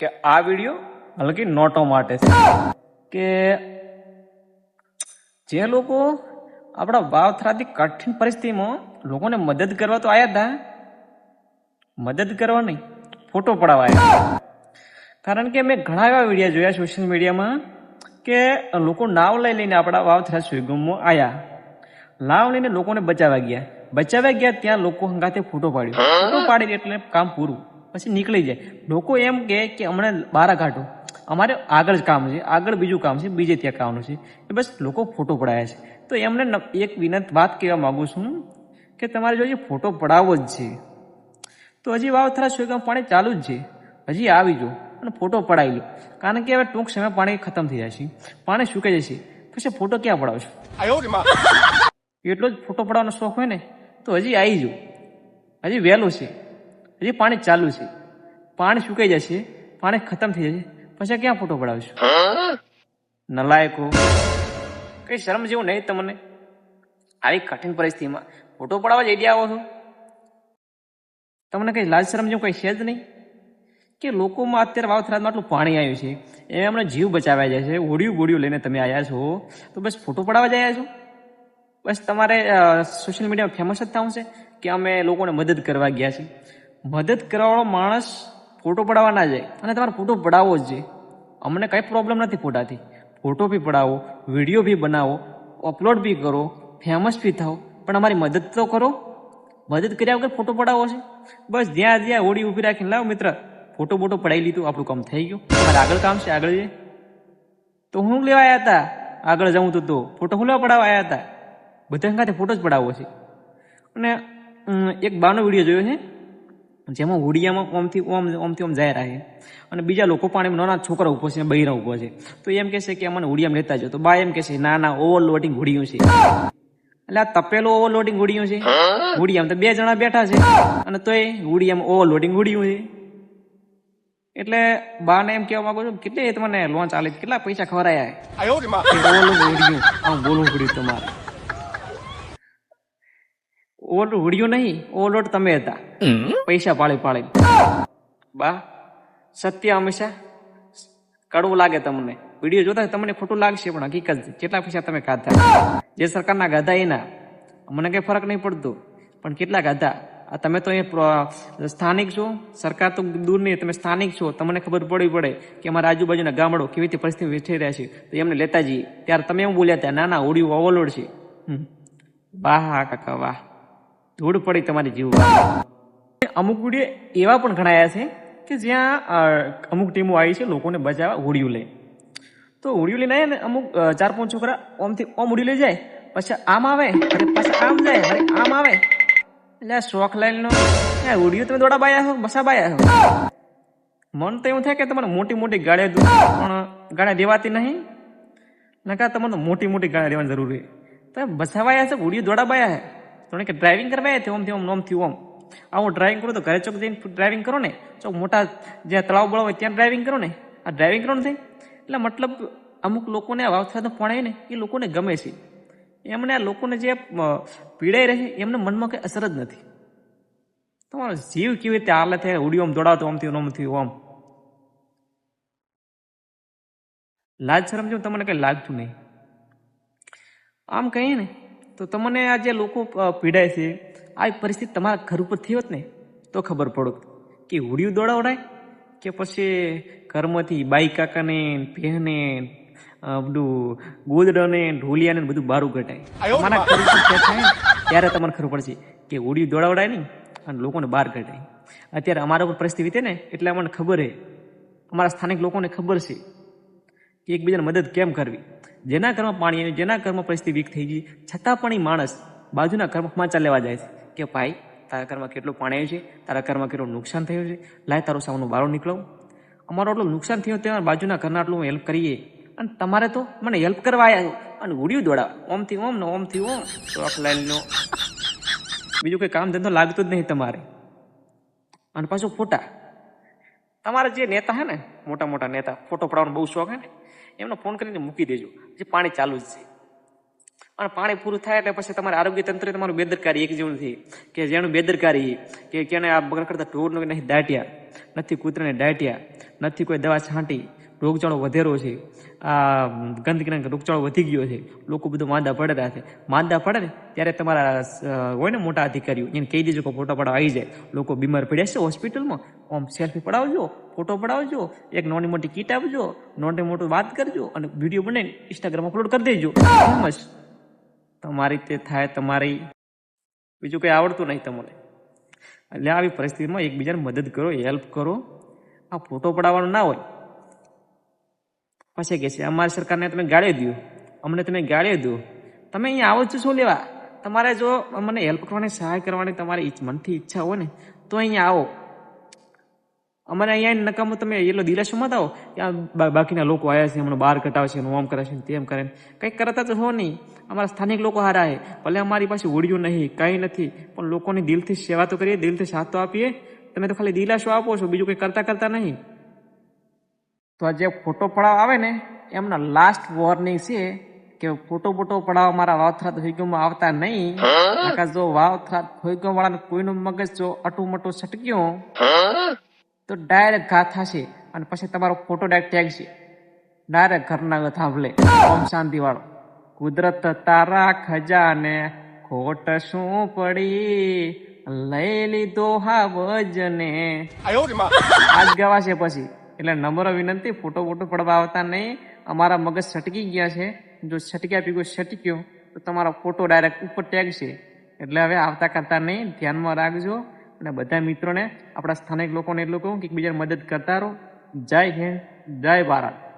કે આ વીડિયો હલકી નોટો માટે છે. કે જે લોકો આપણા વાવથરાથી કઠિન પરિસ્થિતિમાં લોકોને મદદ કરવા તો આવ્યા હતા મદદ કરવા નહીં ફોટો પડાવવા આવ્યા કારણ કે મેં ઘણા એવા વિડીયા જોયા સોશિયલ મીડિયામાં કે લોકો નાવ લઈ લઈને આપણા વાવથરા સુગમમાં આવ્યા નાવ લઈને લોકોને બચાવવા ગયા. બચાવ્યા ગયા ત્યાં લોકો હંગાતે ફોટો પાડ્યો. ફોટો પાડી એટલે કામ પૂરું. પછી નીકળી જાય. લોકો એમ કહે કે હમણાં બહાર કાઢો. અમારે આગળ જ કામ છે. આગળ બીજું કામ છે. બીજે ત્યાં કામનું છે. એ બસ લોકો ફોટો પડાયા છે. તો એમને એક વિનંત વાત કહેવા માગું છું કે તમારે જો ફોટો પડાવવો જ છે. તો હજી વાવથરા સુગમ પાણી ચાલુ જ છે. હજી આવી જો. અને ફોટો પડાવી લો. કારણ કે હવે ટૂંક સમય પાણી ખતમ થઈ જશે પાણી સુકાઈ જશે. પછી ફોટો ક્યાં પડાવશો? એટલો જ ફોટો પડાવવાનો શોખ હોય ને? તો હજી આવી જો. હજી વહેલું છે. હજી પાણી ચાલુ છે. પાણી સુકાઈ જશે, પાણી ખતમ થઈ જશે. પછી ક્યાં ફોટો પડાવશો? નલાયકો. કઈ શરમ જેવું નહીં તમને? આવી કઠિન પરિસ્થિતિમાં ફોટો પડાવવા જ આઈડિયા આવો છો? તમને કઈ લાજ શરમ જેવું કઈ છે જ નહીં? કે લોકોમાં અત્યારે વાવથરાજમાં આટલું પાણી આવ્યું છે એ એમને જીવ બચાવ્યા જાય છે ઓડિયું બોડિયું લઈને તમે આવ્યા છો, તો બસ ફોટો પડાવવા જ આવ્યા છો? બસ તમારે સોશિયલ મીડિયામાં ફેમસ જ થવું છે કે અમે લોકોને મદદ કરવા ગયા છીએ. મદદ કરવાવાળો માણસ ફોટો પડાવવા ના જાય. અને તમારે ફોટો પડાવવો જ જોઈએ. અમને કંઈ પ્રોબ્લેમ નથી ફોટાથી. ફોટો બી પડાવો વીડિયો બી બનાવો અપલોડ બી કરો ફેમસ બી થાઓ. પણ અમારી મદદ તો કરો. મદદ કર્યા વગર ફોટો પડાવો છે. બસ જ્યાં જ્યાં હોડી ઊભી રાખીને લાવ મિત્ર. ફોટો બોટો પડાવી લીધું, આપણું કામ થઈ ગયું. તમારે આગળ કામ છે, આગળ જઈએ. તો હું લેવા આવ્યા હતા? આગળ જવું તો તો. ફોટો હું લેવા પડાવવા આવ્યા હતા? બધા ખાતે ફોટો જ પડાવવો છે. અને એક બાનો વીડિયો જોયો છે. જેમાં હોડિયામાં ઓમથી ઓમ ઓમથી ઓમ જાય રહે અને બીજા લોકો પણ એમ નાના છોકરા ઊભો છે બહેરા ઊભો છે. તો એમ કહેશે કે અમને હોડિયામાં લેતા જાઓ. તો બા એમ કહેશે ના ના ઓવરલોડિંગ હોડિયું છે. એટલે આ તપેલું ઓવરલોડિંગ હોડિયું છે. હોડિયામાં તો બે જણા બેઠા છે. અને તોય હોડિયામાં ઓવરલોડિંગ હોડિયું છે. એટલે બાને એમ કહેવા માંગુ છું કેટલી તમને લોન ચાલે? કેટલા પૈસા ખવરાયા ઓવરલોડ હોડિયું આમ બોલવું પડ્યું તમારે. ઓવરલોડ ઉડ્યું નહીં ઓલોટ તમે હતા. પૈસા પાળી પાળી બા સત્ય હંમેશા કડવું લાગે તમને. વીડિયો જોતા તમને ખોટું લાગશે પણ હકીકત કેટલા પૈસા તમે ખાધા. જે સરકારના ગાધા એના મને કઈ ફરક નહીં પડતો. પણ કેટલા ગાધા આ તમે તો અહીંયા સ્થાનિક છો સરકાર તો દૂર નહીં તમે સ્થાનિક છો તમને ખબર પડવી પડે કે અમારા આજુબાજુના ગામડો કેવી રીતે પરિસ્થિતિ વેઠી રહ્યા છે. તો એમને લેતા જઈએ. ત્યારે તમે એમ બોલ્યા હતા ના ના ઓડિયું ઓવરલોડ છે. વાહ કાકા વાહ. ધૂળ પડી તમારી જીવ અમુક વીડિયો એવા પણ ઘણાયા છે કે જ્યાં અમુક ટીમો આવી છે લોકોને બચાવવા હોડિયું લે તો હોડિયું લઈને આવે ને અમુક ચાર પાંચ છોકરા ઓમથી ઓમ ઉડી લઈ જાય, પછી આમ આવે અરે પાછા આમ જાય અરે આમ આવે. એટલે શોખ લાઈનનો હોડિયું તમે દોડા બાયા હો, બસા બાયા હો. મન તો એવું થાય કે તમારે મોટી મોટી ગાડીઓ પણ ગાડી દેવાતી નહીં. નકા તમારે મોટી મોટી ગાડી દેવાની જરૂર છે તમે બસાવાયા છે હોડિયું દોડા બાયા હે. તો કે ડ્રાઇવિંગ કરવા આવ્યા ઓમથી ઓમ નોમથી ઓમ આવું ડ્રાઇવિંગ કરું તો ઘરે ચોક જઈને ડ્રાઇવિંગ કરો ને, ચોક મોટા જ્યાં તળાવ બળાવ હોય ત્યાં ડ્રાઇવિંગ કરો ને. આ ડ્રાઇવિંગ કરો ને થાય એટલે મતલબ અમુક લોકોને આ તો પણ ને, એ લોકોને ગમે છે. એમને આ લોકોને જે પીડાઈ રહે, એમને મનમાં કંઈ અસર જ નથી. તમારો જીવ કેવી રીતે હાલે થાય, ઉડી ઓમ દોડાવતો ઓમથી ઓમથી ઓમ. લાજ શરમ જેવું તમને કંઈ લાગતું નહીં. આમ કહીએ ને તો તમને આ જે લોકો પીડાય છે આ પરિસ્થિતિ તમારા ઘર ઉપર થઈ હોત ને તો ખબર પડો કે હુડિયું દોડાવડાય કે પછી ઘરમાંથી બાઈ કાકાને પહેને બધું ગોદડાને ઢોલિયાને બધું બારું ઘટાય મારા ઘર ઉપર થાય? ત્યારે તમને ખબર પડશે કે હુડિયું દોડાવડાય નહીં અને લોકોને બહાર કઢાય. અત્યારે અમારા ઉપર પરિસ્થિતિ છે ને એટલે અમને ખબર છે અમારા સ્થાનિક લોકોને ખબર છે એકબીજાને મદદ કેમ કરવી? જેના ઘરમાં પાણી આવ્યું જેના ઘરમાં પરિસ્થિતિ વીક થઈ ગઈ, છતાં પણ એ માણસ બાજુના ઘરમાં સમાચાર લેવા જાય છે કે ભાઈ, તારા ઘરમાં કેટલું પાણી આવ્યું છે? તારા ઘરમાં કેટલું નુકસાન થયું છે? લાય, તારું સામનું બહાર નીકળો અમારું આટલું નુકસાન થયું ત્યાં બાજુના ઘરના આટલું હેલ્પ કરીએ. અને તમારે તો મને હેલ્પ કરવા આવ્યા અને ઉડ્યું દોડા ઓમથી ઓમ ને ઓમથી ઓમ. શોખ લાઈનનો બીજું કોઈ કામ ધંધો લાગતું જ નહીં તમારે. અને પાછું ફોટા. તમારા જે નેતા હે ને, મોટા મોટા નેતા, ફોટો પડાવવાનો બહુ શોખ હે ને? એમને ફોન કરીને મૂકી દેજો, જે પાણી ચાલુ જ છે. અને પાણી પૂરું થાય એટલે પછી તમારે આરોગ્ય તંત્ર તમારું બેદરકારી એક જેવું નથી. કે જેનું બેદરકારી, કે કેને આ બગડ કરતા ઢોરનું નથી દાટ્યા, નથી કૂતરાને દાટ્યા, નથી કોઈ દવા છાંટી રોગચાળો વધેરો છે. આ ગંદકીના રોગચાળો વધી ગયો છે. લોકો બધું માંદા પડેલા છે. માંદા પડે ને ત્યારે તમારા હોય ને મોટા અધિકારીઓ, એને કહી દેજો કે ફોટો પડાવ આવી જાય. લોકો બીમાર પડ્યા છે હોસ્પિટલમાં. આમ સેલ્ફી પડાવજો, ફોટો પડાવજો, એક નાની મોટી કીટ આપજો, નાની મોટું વાત કરજો અને વીડિયો બનાવીને ઇન્સ્ટાગ્રામ અપલોડ કરી દેજો. સમજ તમારી તે થાય, તમારી બીજું કંઈ આવડતું નહીં તમને. એટલે આવી પરિસ્થિતિમાં એકબીજાને મદદ કરો હેલ્પ કરો. આ ફોટો પડાવવાનો ના હોય. પછી કહે છે. અમારી સરકારને તમે ગાળી દો અમને તમે ગાળી દો. તમે અહીંયા આવો છો, શું લેવા? તમારે જો મને હેલ્પ કરવાની, સહાય કરવાની તમારી મનથી ઈચ્છા હોય ને, તો અહીંયા આવો. અમારે અહીંયા નકામું તમે એટલો દિલાસો મત આવો ત્યાં બાકીના લોકો આવ્યા છે હમણાં બહાર કટાવે છે ઓમ કરે છે તેમ કરે કંઈક કરતા તો હો નહીં. અમારા સ્થાનિક લોકો હારા છે. ભલે અમારી પાસે ઉડ્યું નહીં, કંઈ નથી, પણ લોકોની દિલથી સેવા તો કરીએ, દિલથી સાથ તો આપીએ. તમે તો ખાલી દિલાસો આપો છો, બીજું કંઈ કરતા કરતા નહીં. તો આ જે ફોટો પડાવ આવે ને એમના લાસ્ટ વોર્નિંગ છે કે ફોટો ફોટો પડાવ મારા વાવથરાત હોઈગમમાં આવતા નહીં. નકર જો વાવથરાત હોઈગમ વાળાને કોઈનું મગજ જો અટું મટું છટક્યું તો ડાયરેક્ટ ઘા થશે અને પછી તમારો ફોટો ડાયરેક્ટ ટેગ છે. ડાયરેક્ટ ઘરના થાંભલે. ઓમ શાંતિ વાળો કુદરત તારા ખજાને ખોટ શું પડી? લઈ લીધો હા વજને. આજ ગવાશે પછી. એટલે નમ્ર વિનંતી, ફોટો ફોટો પડવા આવતા નહીં. અમારા મગજ છટકી ગયા છે. જો છટક્યા પીગો છટક્યો, તો તમારો ફોટો ડાયરેક્ટ ઉપર ટેગ એટલે હવે આવતા કરતા નહીં. ધ્યાનમાં રાખજો. અને બધા મિત્રોને, આપણા સ્થાનિક લોકોને એટલું કહું કે એકબીજાને મદદ કરતા રહો. જય હિન્દ, જય ભારત.